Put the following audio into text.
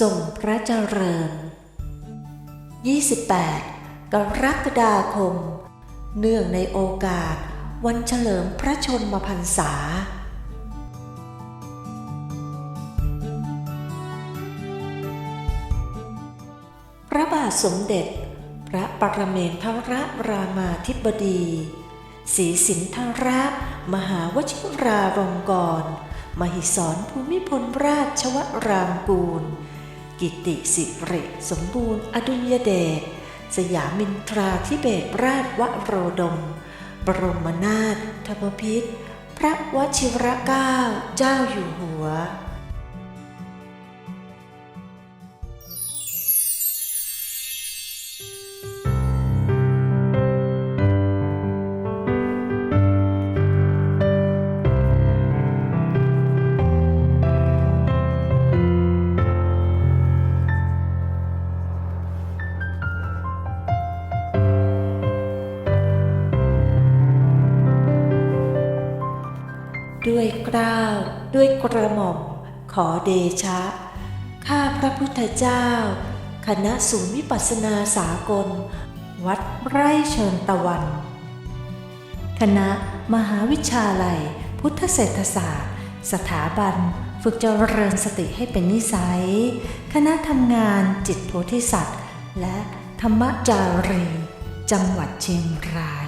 ส่งพระเจริญ 28 กรกฎาคม เนื่องในโอกาส วันเฉลิมพระชนมพรรษา พระบาทสมเด็จ พระปรเมนทรรามาธิบดีศรีสินธระมหาวชิราลงกรณ์มหิสรภูมิพลราชวรามกูล กิติสิริสมบูรณ์ อดุลยเดช สยามินทราธิเบศราชวโรดม บรมนาถธรรมพิษพระวชิรเกล้าเจ้าอยู่หัว ด้วยเกล้าวด้วยกระหม่อม ขอเดชะ ข้าพระพุทธเจ้า คณะศูนย์วิปัสสนาสากล วัดไร่เชิญตะวัน คณะมหาวิชาลัย พุทธเศรษฐศาสตร์ สถาบัน ฝึกเจริญสติให้เป็นนิสัย คณะทำงานจิตโพธิสัตว์ และธรรมจารี จังหวัดเชียงราย